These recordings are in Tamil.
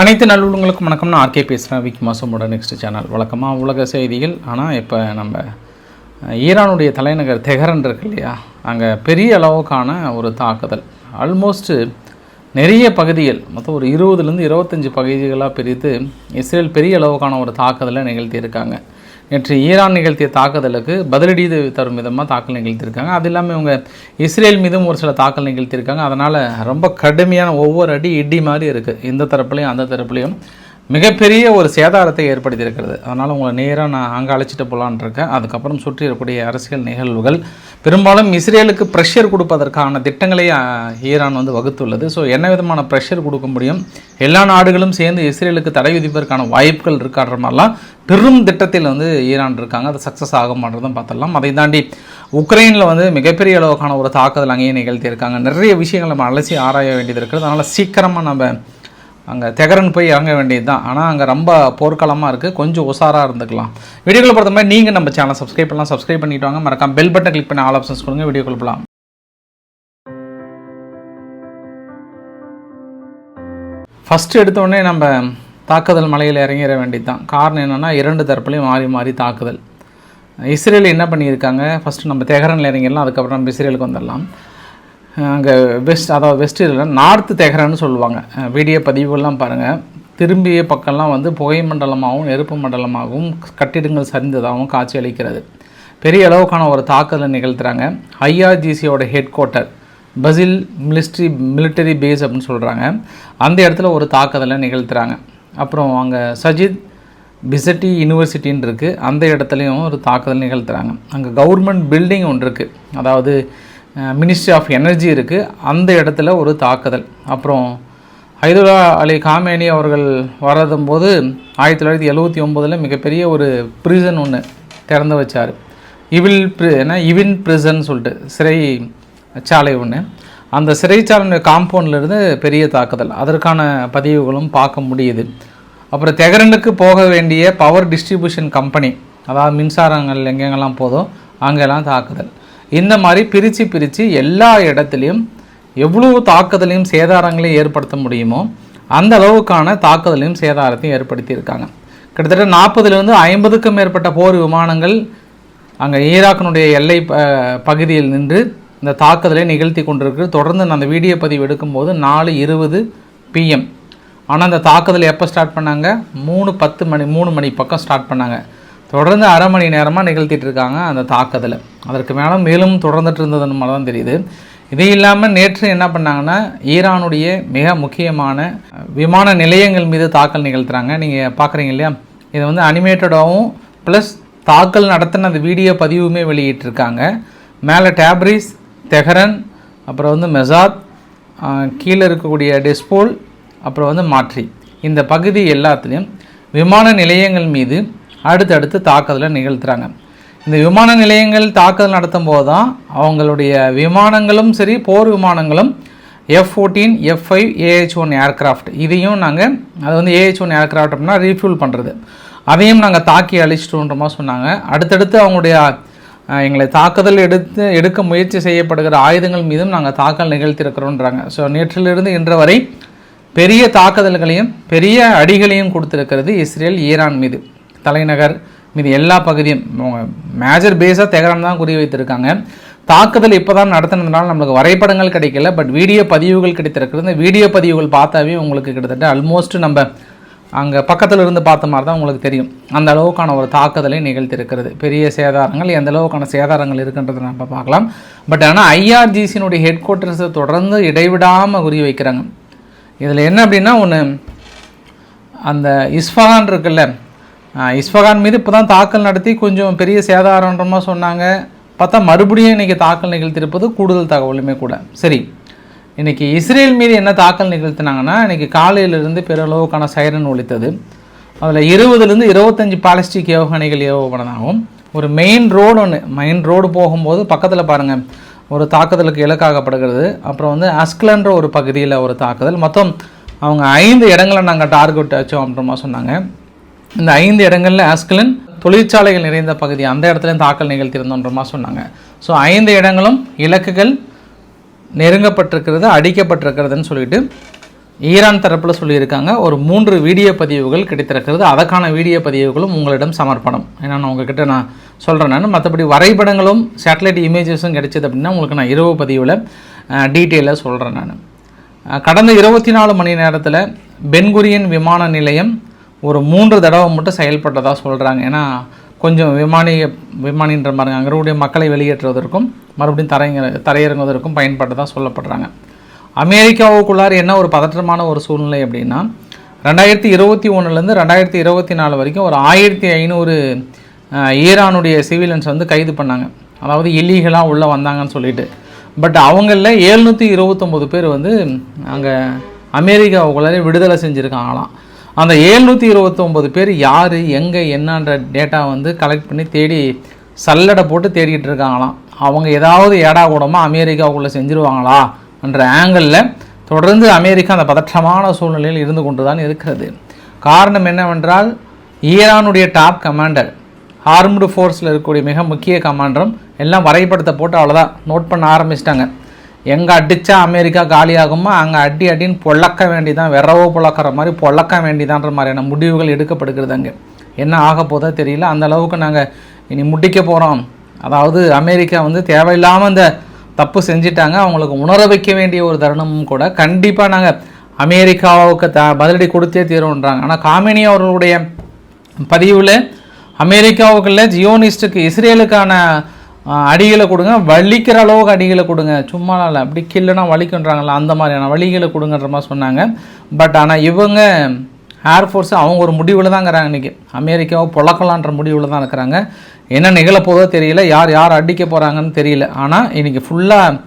அனைத்து நல்லுள்ளங்களுக்கும் வணக்கம். நான் ஆர்கே பேசுகிறேன் விக் மாசமோட நெக்ஸ்ட் சேனல் வழக்கமாக உலக செய்திகள். ஆனால் இப்போ நம்ம ஈரானுடைய தலைநகர் தெஹரன் இருக்கு இல்லையா? அங்கே பெரிய அளவுக்கான ஒரு தாக்குதல். ஆல்மோஸ்ட்டு நிறைய பகுதிகள் மொத்தம் ஒரு இருபதுலேருந்து இருபத்தஞ்சி பகுதிகளாக பிரித்து இஸ்ரேல் பெரிய அளவுக்கான ஒரு தாக்குதலை நிகழ்த்தியிருக்காங்க. நேற்று ஈரான் நிகழ்த்திய தாக்குதலுக்கு பதிலடி தரும் விதமாக தாக்கல் நிகழ்த்தியிருக்காங்க அது இல்லாமல் இவங்க இஸ்ரேல் மீதும் ஒரு சில தாக்கல் நிகழ்த்தியிருக்காங்க அதனால் ரொம்ப கடுமையான ஒவ்வொரு அடி இடி மாதிரி இருக்குது இந்த தரப்புலையும் அந்த தரப்புலையும். மிகப்பெரிய ஒரு சேதாரத்தை ஏற்படுத்தியிருக்கிறது. அதனால் உங்களை நேராக நான் அங்கே அழைச்சிட்டு போகலான்னு இருக்கேன். அதுக்கப்புறம் சுற்றி இருக்கக்கூடிய அரசியல் நிகழ்வுகள். பெரும்பாலும் இஸ்ரேலுக்கு ப்ரெஷர் கொடுப்பதற்கான திட்டங்களை ஈரான் வந்து வகுத்துள்ளது. ஸோ என்ன விதமான ப்ரெஷர் கொடுக்க முடியும்? எல்லா நாடுகளும் சேர்ந்து இஸ்ரேலுக்கு தடை விதிப்பதற்கான வாய்ப்புகள் இருக்கான்ற மாதிரிலாம் பெரும் திட்டத்தில் வந்து ஈரான் இருக்காங்க. அது சக்ஸஸ் ஆக மாட்டதும் பார்த்துடலாம். அதை தாண்டி உக்ரைனில் வந்து மிகப்பெரிய அளவுக்கான ஒரு தாக்குதல் அங்கேயே நிகழ்த்தியிருக்காங்க. நிறைய விஷயங்கள் நம்ம அலசி ஆராய வேண்டியது இருக்கிறது அதனால் சீக்கிரமாக நம்ம அங்கே தெகரன் போய் இறங்க வேண்டியது தான் ஆனால் அங்கே ரொம்ப போர்க்களமாக இருக்குது கொஞ்சம் உஷாராக இருந்துக்கலாம். வீடியோக்குள்ள பொறுத்த மாதிரி நீங்கள் நம்ம சேனல் சப்ஸ்கிரைப் பண்ணலாம். சப்ஸ்கிரைப் பண்ணிட்டு வாங்க. மறக்காம பெல் பட்டன் கிளிக் பண்ணி ஆல் ஆப்ஷன்ஸ் கொடுங்க. வீடியோக்குள்ள போகலாம் ஃபஸ்ட்டு எடுத்தோடனே நம்ம தாக்குதல் மலையில் இறங்கிட வேண்டியது தான் காரணம் என்னென்னா இரண்டு தரப்புலையும் மாறி மாறி தாக்குதல். இஸ்ரேல் என்ன பண்ணியிருக்காங்க? ஃபஸ்ட்டு நம்ம தெஹரனில் இறங்கிடலாம். அதுக்கப்புறம் நம்ம இஸ்ரேலுக்கு வந்துடலாம். அங்கே வெஸ்ட் அதாவது வெஸ்ட் இல்லை நார்த்து தெஹரான்னு சொல்லுவாங்க. வீடியோ பதிவுகள்லாம் பாருங்கள் திரும்பிய பக்கம்லாம் வந்து புகை மண்டலமாகவும் நெருப்பு மண்டலமாகவும் கட்டிடங்கள் சரிந்ததாகவும் காட்சி அளிக்கிறது. பெரிய அளவுக்கான ஒரு தாக்குதலை நிகழ்த்துறாங்க. ஐஆர்ஜிசியோட ஹெட் குவார்ட்டர் பசில் மிலிஸ்ட்ரி மிலிட்டரி பேஸ் அப்படின்னு சொல்கிறாங்க அந்த இடத்துல ஒரு தாக்குதலை நிகழ்த்துறாங்க. அப்புறம் அங்கே சஜித் பிசட்டி யூனிவர்சிட்டின்னு இருக்குது அந்த இடத்துலையும் ஒரு தாக்குதல் நிகழ்த்துறாங்க. அங்கே கவர்மெண்ட் பில்டிங் ஒன்று இருக்குது அதாவது மினிஸ்ட்ரி ஆஃப் எனர்ஜி இருக்குது அந்த இடத்துல ஒரு தாக்குதல். அப்புறம் ஹைதுல்லா அலி காமேனி அவர்கள் வரதும் போது ஆயிரத்தி தொள்ளாயிரத்தி எழுவத்தி ஒம்போதில் மிகப்பெரிய ஒரு ப்ரிசன் ஒன்று திறந்து வச்சார். இவில் ப்ரி என்ன? இவின் ப்ரிசன் சொல்லிட்டு சிறை சாலை ஒன்று அந்த சிறைச்சாலை காம்பவுண்ட்லேருந்து பெரிய தாக்குதல். அதற்கான பதிவுகளும் பார்க்க முடியுது. அப்புறம் தெகரனுக்கு போக வேண்டிய பவர் டிஸ்ட்ரிபியூஷன் கம்பெனி அதாவது மின்சாரங்கள் எங்கெங்கெல்லாம் போதோ அங்கெல்லாம் தாக்குதல். இந்த மாதிரி பிரித்து பிரித்து எல்லா இடத்துலையும் எவ்வளவு தாக்குதலையும் சேதாரங்களையும் ஏற்படுத்த முடியுமோ அந்த அளவுக்கான தாக்குதலையும் சேதாரத்தையும் ஏற்படுத்தியிருக்காங்க கிட்டத்தட்ட நாற்பதுலேருந்து ஐம்பதுக்கும் மேற்பட்ட போர் விமானங்கள் அங்கே ஈராக்கினுடைய எல்லை ப- பகுதியில் நின்று இந்த தாக்குதலை நிகழ்த்தி கொண்டிருக்கு. தொடர்ந்து நான் அந்த வீடியோ பதிவு எடுக்கும்போது நாலு இருபது பிஎம் ஆனால் அந்த தாக்குதல் எப்போ ஸ்டார்ட் பண்ணாங்க? மூணு பத்து மணி மூணு மணி பக்கம் ஸ்டார்ட் பண்ணாங்க. தொடர்ந்து அரை மணி நேரமாக நிகழ்த்திட்டு இருக்காங்க அந்த தாக்குதலை. அதற்கு மேலே மேலும் தொடர்ந்துட்டு இருந்ததுன்னு மாதிரி தான் தெரியுது. இது இல்லாமல் நேற்று என்ன பண்ணாங்கன்னா ஈரானுடைய மிக முக்கியமான விமான நிலையங்கள் மீது தாக்கல் நிகழ்த்துறாங்க. நீங்கள் பார்க்குறீங்க இல்லையா? இதை வந்து அனிமேட்டடாகவும் ப்ளஸ் தாக்கல் நடத்தின அந்த வீடியோ பதிவுமே வெளியிட்டிருக்காங்க. மேலே டேப்ரிஸ் தெஹரன் அப்புறம் வந்து மெசாத் கீழே இருக்கக்கூடிய டெஸ்போல் அப்புறம் வந்து மாற்றி. இந்த பகுதி எல்லாத்துலேயும் விமான நிலையங்கள் மீது அடுத்தடுத்து தாக்குதலை நிகழ்த்துறாங்க. இந்த விமான நிலையங்கள் தாக்குதல் நடத்தும் போது தான் அவங்களுடைய விமானங்களும் சரி போர் விமானங்களும் F fourteen F five AH one aircraft இதையும் நாங்கள் அது வந்து ஏஹெச் ஒன் ஏர்க்ராஃப்ட் அப்படின்னா ரீஃபியூல் பண்ணுறது அதையும் நாங்கள் தாக்கி அழிச்சிட்டோன்ற மாதிரி சொன்னாங்க. அடுத்தடுத்து அவங்களுடைய எங்களை தாக்குதல் எடுத்து எடுக்க முயற்சி செய்யப்படுகிற ஆயுதங்கள் மீதும் நாங்கள் தாக்கல் நிகழ்த்தியிருக்கிறோன்றாங்க. ஸோ நேற்றிலிருந்து இன்று வரை பெரிய தாக்குதல்களையும் பெரிய அடிகளையும் கொடுத்துருக்கிறது இஸ்ரேல் ஈரான் மீது. தலைநகர் மீது எல்லா பகுதியும் மேஜர் பேஸாக தெஹரான் தான் குறி வைத்திருக்காங்க. தாக்குதல் இப்போ தான் நடத்தினதுனால நம்மளுக்கு வரைபடங்கள் கிடைக்கல பட் வீடியோ பதிவுகள் கிடைத்திருக்கிறது. இந்த வீடியோ பதிவுகள் பார்த்தாவே உங்களுக்கு கிட்டத்தட்ட ஆல்மோஸ்ட் நம்ம அங்கே பக்கத்தில் இருந்து பார்த்த மாதிரி தான் உங்களுக்கு தெரியும். அந்த அளவுக்கான ஒரு தாக்குதலை நிகழ்த்திருக்கிறது பெரிய சேதாரங்கள் எந்த அளவுக்கான சேதாரங்கள் இருக்குன்றதை நம்ம பார்க்கலாம். பட் ஆனால் ஐஆர்ஜிசியினுடைய ஹெட் குவார்ட்டர்ஸை தொடர்ந்து இடைவிடாமல் குறி வைக்கிறாங்க. இதில் என்ன அப்படின்னா ஒன்று அந்த இஸ்ஃபகான் இருக்குல்ல இஸ்ஃபகான் மீது இப்போ தான் தாக்கல் நடத்தி கொஞ்சம் பெரிய சேதாரன்றமாக சொன்னாங்க. பார்த்தா மறுபடியும் இன்றைக்கி தாக்கல் நிகழ்த்தியிருப்பது கூடுதல் தகவலுமே கூட. சரி இன்றைக்கி இஸ்ரேல் மீது என்ன தாக்கல் நிகழ்த்தினாங்கன்னா இன்றைக்கி காலையிலிருந்து பெருளவுக்கான சைரன் ஒழித்தது அதில் இருபதுலேருந்து இருபத்தஞ்சி பாலிஸ்டிக் ஏவுகணைகள் ஏவப்படனாகவும் ஒரு மெயின் ரோடு ஒன்று மெயின் ரோடு போகும்போது பக்கத்தில் பாருங்கள் ஒரு தாக்குதலுக்கு இலக்காகப்படுகிறது. அப்புறம் வந்து அஸ்கலன்ற ஒரு பகுதியில் ஒரு தாக்குதல். மொத்தம் அவங்க ஐந்து இடங்களை நாங்கள் டார்கெட் வச்சோம் அப்படின்றமா சொன்னாங்க. இந்த ஐந்து இடங்களில் ஆஸ்கலன் தொழிற்சாலைகள் நிறைந்த பகுதி அந்த இடத்துல தாக்கல் நிகழ்த்தியிருந்தோன்றமா சொன்னாங்க. ஸோ ஐந்து இடங்களும் இலக்குகள் நெருங்கப்பட்டிருக்கிறது அடிக்கப்பட்டிருக்கிறதுன்னு சொல்லிட்டு ஈரான் தரப்பில் சொல்லியிருக்காங்க. ஒரு மூன்று வீடியோ பதிவுகள் கிடைத்திருக்கிறது. அதற்கான வீடியோ பதிவுகளும் உங்களிடம் சமர்ப்பணம். ஏன்னா நான் உங்ககிட்ட நான் சொல்கிறேன் நான். மற்றபடி வரைபடங்களும் சேட்டலைட் இமேஜஸும் கிடைச்சது அப்படின்னா உங்களுக்கு நான் இரவு பதிவில் டீட்டெயிலாக சொல்கிறேன் நான். கடந்த இருபத்தி நாலு மணி நேரத்தில் பென்குரியன் விமான நிலையம் ஒரு மூன்று தடவை மட்டும் செயல்பட்டதாக சொல்கிறாங்க ஏன்னா கொஞ்சம் விமானி விமானின்ற மாதிரி அங்கே இருக்கக்கூடிய மக்களை வெளியேற்றுவதற்கும் மறுபடியும் தரையிற தரையிறங்குவதற்கும் பயன்பட்டதாக சொல்லப்படுறாங்க. அமெரிக்காவுக்குள்ளார் என்ன ஒரு பதற்றமான ஒரு சூழ்நிலை அப்படின்னா ரெண்டாயிரத்தி இருபத்தி ஒன்றுலேருந்து ரெண்டாயிரத்தி இருபத்தி நாலு வரைக்கும் ஒரு ஆயிரத்தி ஐநூறு ஈரானுடைய சிவிலியன்ஸ் வந்து கைது பண்ணாங்க. அதாவது இல்லீகலாக உள்ளே வந்தாங்கன்னு சொல்லிட்டு. பட் அவங்களில் எழுநூற்றி இருபத்தொம்போது பேர் வந்து அங்கே அமெரிக்காவுக்குள்ளாரே விடுதலை செஞ்சுருக்காங்களாம். அந்த ஏழ்நூற்றி இருபத்தொம்போது பேர் யார் எங்கே என்னன்ற டேட்டா வந்து கலெக்ட் பண்ணி தேடி சல்லடை போட்டு தேடிக்கிட்டு இருக்காங்களாம். அவங்க ஏதாவது ஏடா கூடமாக அமெரிக்காவுக்குள்ளே செஞ்சுருவாங்களா என்ற ஆங்கிளில் தொடர்ந்து அமெரிக்கா அந்த பதற்றமான சூழ்நிலையில் இருந்து கொண்டு தான் இருக்கிறது. காரணம் என்னவென்றால் ஈரானுடைய டாப் கமாண்டர் ஆர்ம்டு ஃபோர்ஸில் இருக்கக்கூடிய மிக முக்கிய கமாண்டரும் எல்லாம் வரைபடத்தை போட்டு அவ்வளோதான் நோட் பண்ண ஆரம்பிச்சிட்டாங்க. எங்கே அடித்தா அமெரிக்கா காலியாகுமோ அங்கே அடி அடின்னு பொழக்க வேண்டிதான் விரவோ பொழக்கிற மாதிரி பொழக்க வேண்டிதான்ற மாதிரியான முடிவுகள் எடுக்கப்படுகிறது அங்கே. என்ன ஆக போதோ தெரியல. அந்த அளவுக்கு நாங்கள் இனி முடிக்க போகிறோம் அதாவது அமெரிக்கா வந்து தேவையில்லாமல் இந்த தப்பு செஞ்சிட்டாங்க. அவங்களுக்கு உணர வைக்க வேண்டிய ஒரு தருணமும் கூட கண்டிப்பாக நாங்கள் அமெரிக்காவுக்கு த பதிலடி கொடுத்தே தீரும்ன்றாங்க. ஆனால் காமினி அவர்களுடைய பதிவில் அமெரிக்காவுக்குள்ள ஜியோனிஸ்டுக்கு இஸ்ரேலுக்கான அடியில் அடிகளை கொடுங்க. வலிக்கிற அளவுக்கு அடிகளை கொடுங்க. சும்மா இல்லை. அப்படி கில்லுனா வலிக்குன்றாங்களா அந்த மாதிரியான வலிகளை கொடுங்கன்ற மாதிரி சொன்னாங்க. பட் ஆனால் இவங்க ஏர்ஃபோர்ஸ் அவங்க ஒரு முடிவில் தான் இருக்கிறாங்க இன்றைக்கி அமெரிக்காவை பொழக்கலான்ற முடிவில் தான் இருக்கிறாங்க. என்ன நிகழப்போதோ தெரியல. யார் யார் அடிக்க போகிறாங்கன்னு தெரியல. ஆனால் இன்றைக்கி ஃபுல்லாக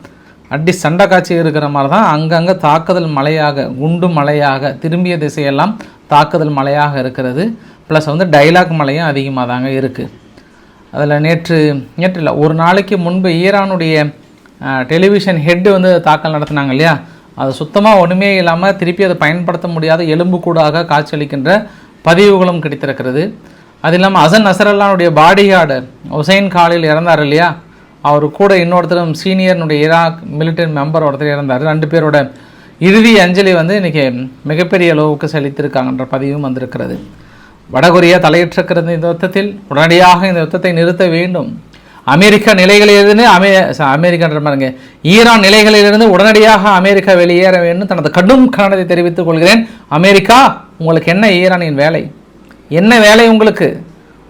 அடி சண்டை காட்சி இருக்கிற மாதிரி தான் அங்கங்கே தாக்குதல் மழையாக குண்டு மழையாக திரும்பிய திசையெல்லாம் தாக்குதல் மழையாக இருக்கிறது. ப்ளஸ் வந்து டைலாக் மழையும் அதிகமாக தாங்க இருக்குது அதில் நேற்று நேற்று இல்லை ஒரு நாளைக்கு முன்பு ஈரானுடைய டெலிவிஷன் ஹெட்டு வந்து தாக்கல் நடத்தினாங்க இல்லையா? அது சுத்தமாக ஒன்றுமே இல்லாமல் திருப்பி அதை பயன்படுத்த முடியாத எலும்புக்கூடாக காட்சியளிக்கின்ற பதிவுகளும் கிடைத்திருக்கிறது. அது இல்லாமல் அசன் நசரல்லானுடைய பாடிகார்டு ஹுசைன் காலில் இறந்தார் இல்லையா? அவர் கூட இன்னொருத்தரும் சீனியர்னுடைய ஈராக் மிலிட்டரி மெம்பர் ஒருத்தர் இறந்தார். ரெண்டு பேரோட இறுதி அஞ்சலி வந்து இன்றைக்கி மிகப்பெரிய அளவுக்கு செலுத்தியிருக்காங்கன்ற பதிவும் வந்திருக்கிறது. வடகொரியா தலையிட்டிருக்கிறது இந்த யுத்தத்தில் உடனடியாக இந்த யுத்தத்தை நிறுத்த வேண்டும். அமெரிக்கா நிலைகளிலிருந்து அமெ அமெரிக்கன்ற அமெரிக்கான்ற பாருங்க ஈரான் நிலைகளிலிருந்து உடனடியாக அமெரிக்கா வெளியேற வேண்டும். தனது கடும் கண்டனத்தை தெரிவித்துக் கொள்கிறேன். அமெரிக்கா உங்களுக்கு என்ன ஈரானின் வேலை? என்ன வேலை உங்களுக்கு?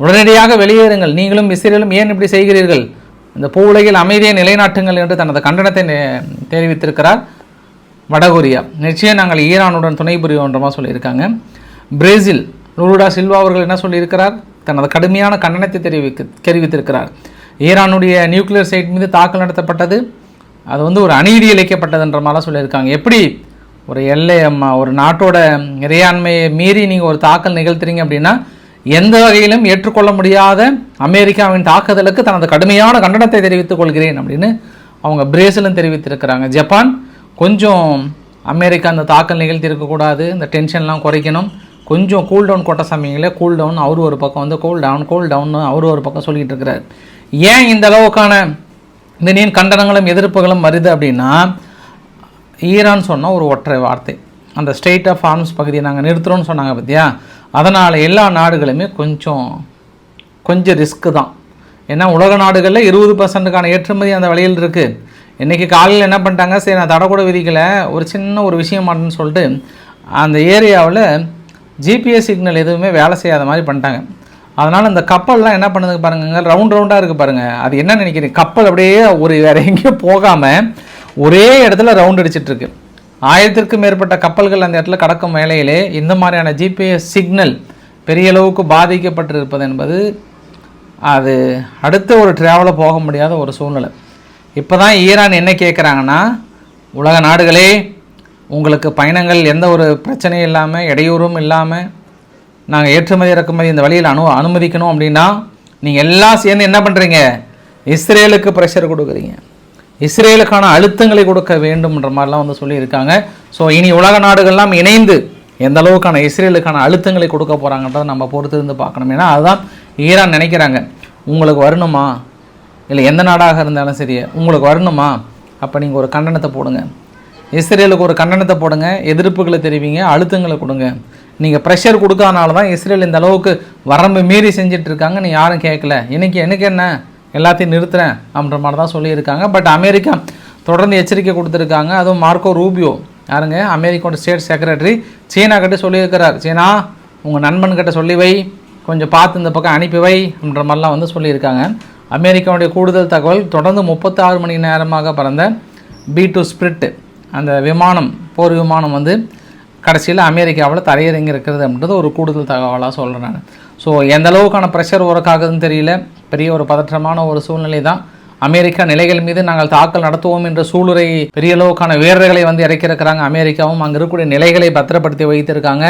உடனடியாக வெளியேறுங்கள். நீங்களும் இஸ்ரேலும் ஏன் இப்படி செய்கிறீர்கள்? இந்த பூவுலகில் அமைதியை நிலைநாட்டுங்கள் என்று தனது கண்டனத்தை தெரிவித்திருக்கிறார் வடகொரியா. நிச்சயம் நாங்கள் ஈரானுடன் துணை புரியோன்றமாக சொல்லியிருக்காங்க. பிரேசில் நூருடா சில்வா அவர்கள் என்ன சொல்லியிருக்கிறார்? தனது கடுமையான கண்டனத்தை தெரிவிக்க தெரிவித்திருக்கிறார். ஈரானுடைய நியூக்ளியர் சைட் மீது தாக்கல் நடத்தப்பட்டது. அது வந்து ஒரு அநீதி இழைக்கப்பட்டதுன்ற மாதிரிலாம் சொல்லியிருக்காங்க. எப்படி? ஒரு எல்லை ஒரு நாட்டோட இறையாண்மையை மீறி நீங்கள் ஒரு தாக்கல் நிகழ்த்துறீங்க அப்படின்னா எந்த வகையிலும் ஏற்றுக்கொள்ள முடியாத அமெரிக்காவின் தாக்குதலுக்கு தனது கடுமையான கண்டனத்தை தெரிவித்துக் கொள்கிறேன் அப்படின்னு அவங்க பிரேசிலும் தெரிவித்திருக்கிறாங்க. ஜப்பான் கொஞ்சம் அமெரிக்கா அந்த தாக்கல் நிகழ்த்தி இருக்கக்கூடாது இந்த டென்ஷன்லாம் குறைக்கணும். கொஞ்சம் கூல் டவுன் கொட்ட சமயங்களே கூல் டவுன் அவர் ஒரு பக்கம் வந்து கூல் டவுன் கூல் டவுன் அவர் ஒரு பக்கம் சொல்லிட்டு இருக்கிறார் ஏன் இந்த அளவுக்கான திடீர் கண்டனங்களும் எதிர்ப்புகளும் வருது அப்படின்னா ஈரான் சொன்ன ஒரு ஒற்றை வார்த்தை. அந்த ஸ்டேட் ஆஃப் ஆர்ம்ஸ் பகுதியை நாங்கள் நிறுத்துறோன்னு சொன்னாங்க பார்த்தியா அதனால் எல்லா நாடுகளுமே கொஞ்சம் கொஞ்சம் ரிஸ்க்கு தான். ஏன்னா உலக நாடுகளில் இருபது பர்சன்ட்டுக்கான ஏற்றுமதி அந்த வழியில் இருக்குது இன்றைக்கி காலையில் என்ன பண்ணிட்டாங்க? சரி நான் தடை கூட விதிக்கலை. ஒரு சின்ன ஒரு விஷயம் மாட்டேன்னு சொல்லிட்டு அந்த ஏரியாவில் ஜிபிஎஸ் சிக்னல் எதுவுமே வேலை செய்யாத மாதிரி பண்ணிட்டாங்க. அதனால் அந்த கப்பல்லாம் என்ன பண்ணுதுங்க பாருங்க ரவுண்ட் ரவுண்டாக இருக்குது பாருங்கள் அது என்ன நினைக்கிறீங்க? கப்பல் அப்படியே ஒரு வேறு எங்கேயும் போகாமல் ஒரே இடத்துல ரவுண்ட் அடிச்சிட்ருக்கு ஆயிரத்திற்கும் மேற்பட்ட கப்பல்கள் அந்த இடத்துல கடக்கும் வேலையிலே இந்த மாதிரியான ஜிபிஎஸ் சிக்னல் பெரிய அளவுக்கு பாதிக்கப்பட்டிருப்பது என்பது அது அடுத்த ஒரு ட்ராவலில் போக முடியாத ஒரு சூழ்நிலை. இப்போ தான் ஈரான் என்ன கேட்குறாங்கன்னா உலக நாடுகளே உங்களுக்கு பயணங்கள் எந்த ஒரு பிரச்சனையும் இல்லாமல் இடையூறும் இல்லாமல் நாங்கள் ஏற்றுமதி இறக்குமதி இந்த வழியில் அனு அனுமதிக்கணும் அப்படின்னா நீங்கள் எல்லாம் சேர்ந்து என்ன பண்ணுறீங்க இஸ்ரேலுக்கு ப்ரெஷர் கொடுக்குறீங்க. இஸ்ரேலுக்கான அழுத்தங்களை கொடுக்க வேண்டும்ன்ற மாதிரிலாம் வந்து சொல்லியிருக்காங்க. ஸோ இனி உலக நாடுகள்லாம் இணைந்து எந்த அளவுக்கான இஸ்ரேலுக்கான அழுத்தங்களை கொடுக்க போகிறாங்கன்றதை நம்ம பொறுத்து இருந்து பார்க்கணும். ஏன்னா அதுதான் ஈரான் நினைக்கிறாங்க. உங்களுக்கு வரணுமா? இல்லை எந்த நாடாக இருந்தாலும் சரி உங்களுக்கு வரணுமா? அப்போ நீங்கள் ஒரு கண்டனத்தை போடுங்க. இஸ்ரேலுக்கு ஒரு கண்டனத்தை போடுங்க எதிர்ப்புகளை தெரிவிங்க அழுத்தங்களை கொடுங்க. நீங்கள் ப்ரெஷர் கொடுக்காதனால தான் இஸ்ரேல் இந்த அளவுக்கு வரம்பு மீறி செஞ்சுட்டு இருக்காங்க நீ யாரும் கேட்கல இன்னைக்கு எனக்கு என்ன? எல்லாத்தையும் நிறுத்துறேன் அப்படின்ற மாதிரி தான் சொல்லியிருக்காங்க. பட் அமெரிக்கா தொடர்ந்து எச்சரிக்கை கொடுத்துருக்காங்க. அதுவும் மார்க்கோ ரூபியோ. யாருங்க? அமெரிக்காவோட ஸ்டேட் செக்ரட்டரி சீனா கிட்ட சொல்லியிருக்கிறார். சீனா உங்கள் நண்பன்கிட்ட சொல்லி வை. கொஞ்சம் பார்த்து இந்த பக்கம் அனுப்பி வை அப்படின்ற மாதிரிலாம் வந்து சொல்லியிருக்காங்க. அமெரிக்காவுடைய கூடுதல் தகவல் தொடர்ந்து முப்பத்தாறு மணி நேரமாக பறந்த பி டூ ஸ்பிரிட் அந்த விமானம் போர் விமானம் வந்து கடைசியில் அமெரிக்காவில் தரையிறங்கி இருக்கிறது அப்படின்றது ஒரு கூடுதல் தகவலாக சொல்கிறேன் நான். ஸோ எந்த அளவுக்கான ப்ரெஷர் ஒர்க் ஆகுதுன்னு தெரியல. பெரிய ஒரு பதற்றமான ஒரு சூழ்நிலை தான். அமெரிக்கா நிலைகள் மீது நாங்கள் தாக்கல் நடத்துவோம் என்ற சூளுரை பெரிய அளவுக்கான வீரர்களை வந்து இறக்கியிருக்கிறாங்க. அமெரிக்காவும் அங்கே இருக்கக்கூடிய நிலைகளை பத்திரப்படுத்தி வைத்திருக்காங்க.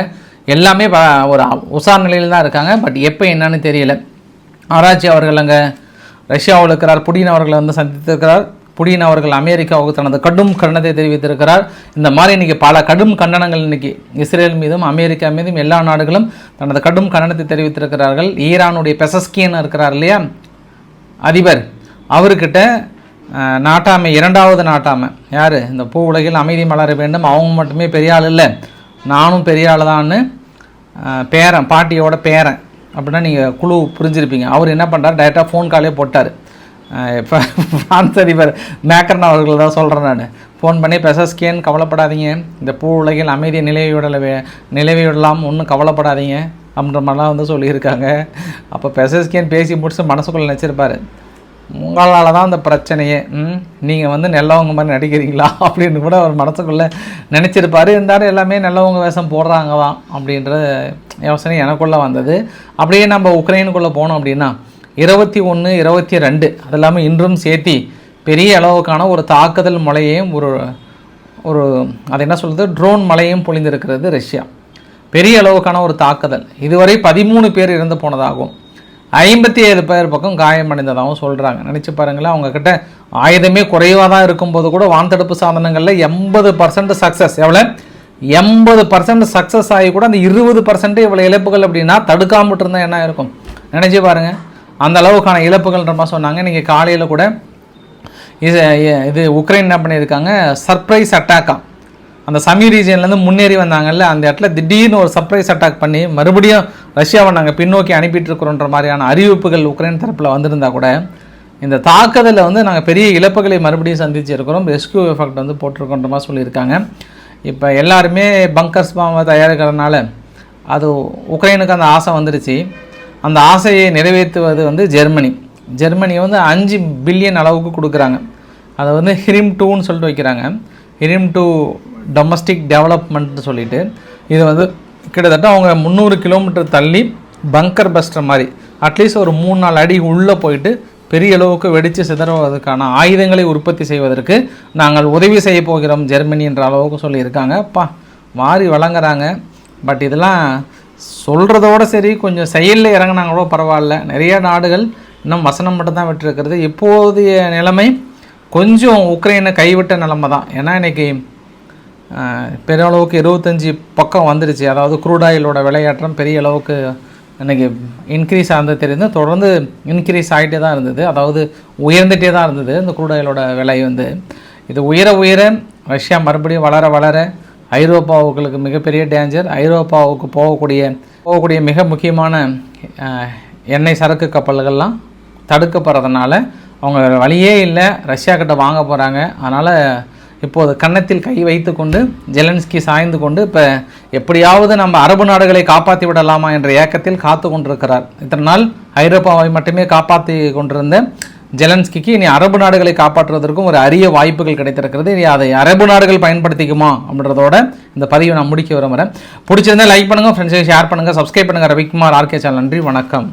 எல்லாமே ஒரு உசார் நிலையில் தான் இருக்காங்க. பட் எப்போ என்னன்னு தெரியல. ஆராய்ச்சி அவர்கள் அங்கே ரஷ்யாவில் இருக்கிறார் புடின் அவர்களை வந்து சந்தித்திருக்கிறார். புடின் அவர்கள் அமெரிக்காவுக்கு தனது கடும் கண்டனத்தை தெரிவித்திருக்கிறார். இந்த மாதிரி இன்னைக்கு பல கடும் கண்டனங்கள் இன்னைக்கு இஸ்ரேல் மீதும் அமெரிக்கா மீதும் எல்லா நாடுகளும் தனது கடும் கண்டனத்தை தெரிவித்திருக்கிறார்கள். ஈரானுடைய பெசஸ்கியன் இருக்கிறார் இல்லையா? அதிபர். அவர்கிட்ட நாட்டாமை இரண்டாவது நாட்டாமை. யார்? இந்த பூ உலகில் அமைதி மலர வேண்டும். அவங்க மட்டுமே பெரிய ஆள் இல்லை. நானும் பெரிய ஆள் தான்னு பேரன் பாட்டியோட பேரன். அப்படின்னா நீங்கள் குழு புரிஞ்சிருப்பீங்க. அவர் என்ன பண்ணுறார் டைரெக்டாக ஃபோன் காலே போட்டார். இப்போ பிரான்ஸ் அதிபர் மேக்கர்ன் அவர்கள் தான் சொல்கிறேன் நான். ஃபோன் பண்ணி பெசஸ்கேன் கவலைப்படாதீங்க. இந்த பூ உலகில் அமைதியை நிலவி விடல ஒன்றும் கவலைப்படாதீங்க அப்படின்ற மாதிரிலாம் வந்து சொல்லியிருக்காங்க. அப்போ பெசஸ்கேன் பேசி முடிச்சு மனசுக்குள்ளே நினச்சிருப்பாரு. உங்களால் தான் அந்த பிரச்சனையே ம்? நீங்கள் வந்து நல்லவங்க மாதிரி நடிக்கிறீங்களா? அப்படின்னு கூட அவர் மனசுக்குள்ளே நினச்சிருப்பாரு. இருந்தாலும் எல்லாமே நல்லவங்க வேஷம் போடுறாங்க தான் அப்படின்ற யோசனை எனக்குள்ளே வந்தது. அப்படியே நம்ம உக்ரைனுக்குள்ளே போனோம் அப்படின்னா இருபத்தி ஒன்று இருபத்தி ரெண்டு அது இல்லாமல் இன்றும் சேர்த்தி பெரிய அளவுக்கான ஒரு தாக்குதல் மழையையும் ஒரு ஒரு அது என்ன சொல்கிறது ட்ரோன் மழையும் பொழிந்திருக்கிறது ரஷ்யா. பெரிய அளவுக்கான ஒரு தாக்குதல். இதுவரை பதிமூணு பேர் இறந்து போனதாகவும் ஐம்பத்தி ஏழு பேர் பக்கம் காயமடைந்ததாகவும் சொல்கிறாங்க நினச்சி பாருங்களேன் அவங்கக்கிட்ட ஆயுதமே குறைவாக தான் இருக்கும்போது கூட வான்தடுப்பு சாதனங்களில் எண்பது பர்சன்ட் சக்ஸஸ் எவ்வளோ? எண்பது பர்சன்ட் சக்ஸஸ் ஆகி கூட அந்த இருபது பர்சன்ட் இவ்வளோ இழப்புகள் அப்படின்னா தடுக்காமட்டு இருந்தால் என்ன இருக்கும் நினச்சி பாருங்கள் அந்த அளவுக்கான இழப்புகள்ன்ற மாதிரி சொன்னாங்க. நீங்கள் காலையில் கூட இது இது உக்ரைன் என்ன பண்ணியிருக்காங்க? சர்ப்ரைஸ் அட்டாக்கா. அந்த சமி ரீஜியன்லேருந்து முன்னேறி வந்தாங்கல்ல அந்த இடத்துல திடீர்னு ஒரு சர்ப்ரைஸ் அட்டாக் பண்ணி மறுபடியும் ரஷ்யாவை நாங்கள் பின்னோக்கி அனுப்பிட்டு இருக்கிறோன்ற மாதிரியான அறிவிப்புகள் உக்ரைன் தரப்பில் வந்திருந்தா கூட இந்த தாக்குதலில் வந்து நாங்கள் பெரிய இழப்புகளை மறுபடியும் சந்திச்சிருக்கிறோம். ரெஸ்கியூ எஃபெக்ட் வந்து போட்டிருக்கோன்ற மாதிரி சொல்லியிருக்காங்க. இப்போ எல்லாருமே பங்கர்ஸ் பாம்பை தயாரிக்கிறதுனால அது உக்ரைனுக்கு அந்த ஆசை வந்துடுச்சு அந்த ஆசையை நிறைவேற்றுவது வந்து ஜெர்மனி. ஜெர்மனி வந்து அஞ்சு பில்லியன் அளவுக்கு கொடுக்குறாங்க. அதை வந்து ஹிரிம் டூன்னு சொல்லிட்டு வைக்கிறாங்க. ஹிரிம் டூ டொமஸ்டிக் டெவலப்மெண்ட்னு சொல்லிட்டு. இது வந்து கிட்டத்தட்ட அவங்க முந்நூறு கிலோமீட்டர் தள்ளி பங்கர் பஸ்டர் மாதிரி அட்லீஸ்ட் ஒரு மூணு நாலு அடி உள்ளே போயிட்டு பெரிய அளவுக்கு வெடித்து சிதறுவதற்கான ஆயுதங்களை உற்பத்தி செய்வதற்கு நாங்கள் உதவி செய்ய போகிறோம் ஜெர்மனி என்ற அளவுக்கு சொல்லியிருக்காங்க. பா மாறி வழங்குறாங்க. பட் இதெல்லாம் சொல்கிறதோட சரி கொஞ்சம் செயலில் இறங்கினாங்களோ பரவாயில்ல. நிறைய நாடுகள் இன்னும் வசனம் மட்டும்தான் விட்டுருக்கிறது. இப்போதைய நிலைமை கொஞ்சம் உக்ரைனை கைவிட்ட நிலைமை தான் ஏன்னா இன்னைக்கு பெரிய அளவுக்கு இருபத்தஞ்சி பக்கம் வந்துருச்சு. அதாவது குரூடாயிலோட விளையாட்டம் விலையேற்றம் பெரிய அளவுக்கு இன்னைக்கு இன்க்ரீஸ் ஆனது தெரிந்து தொடர்ந்து இன்க்ரீஸ் ஆகிட்டே தான் இருந்தது. அதாவது உயர்ந்துட்டே தான் இருந்தது இந்த குரூடாயிலோட விலை வந்து. இது உயர உயர ரஷ்யா மறுபடியும் வளர வளர ஐரோப்பாவுக்கு மிகப்பெரிய டேஞ்சர் ஐரோப்பாவுக்கு போகக்கூடிய போகக்கூடிய மிக முக்கியமான எண்ணெய் சரக்கு கப்பல்கள்லாம் தடுக்கப்படுறதுனால அவங்க வழியே இல்லை. ரஷ்யா கிட்ட வாங்க போகிறாங்க அதனால் இப்போது கன்னத்தில் கை வைத்து கொண்டு ஜெலன்ஸ்கி சாய்ந்து கொண்டு இப்போ எப்படியாவது நம்ம அரபு நாடுகளை காப்பாற்றி விடலாமா என்ற ஏக்கத்தில் காத்து கொண்டிருக்கிறார். இத்தனை நாள் ஐரோப்பாவை மட்டுமே காப்பாற்றி கொண்டிருந்த ஜெலன்ஸ்கிக்கு இனி அரபு நாடுகளை காப்பாற்றுவதற்கும் ஒரு அரிய வாய்ப்புகள் கிடைத்திருக்கிறது. இனி அதை அரபு நாடுகள் பயன்படுத்திக்குமா அப்படின்றதோட இந்த பதிவை நான் முடிக்க விரும்புகிறேன் பிடிச்சிருந்தா லைக் பண்ணுங்கள் ஃப்ரெண்ட்ஸை ஷேர் பண்ணுங்கள் சப்ஸ்கிரைப் பண்ணுங்கள் ரவிக்குமார் ஆர்கே சேனல் நன்றி வணக்கம்.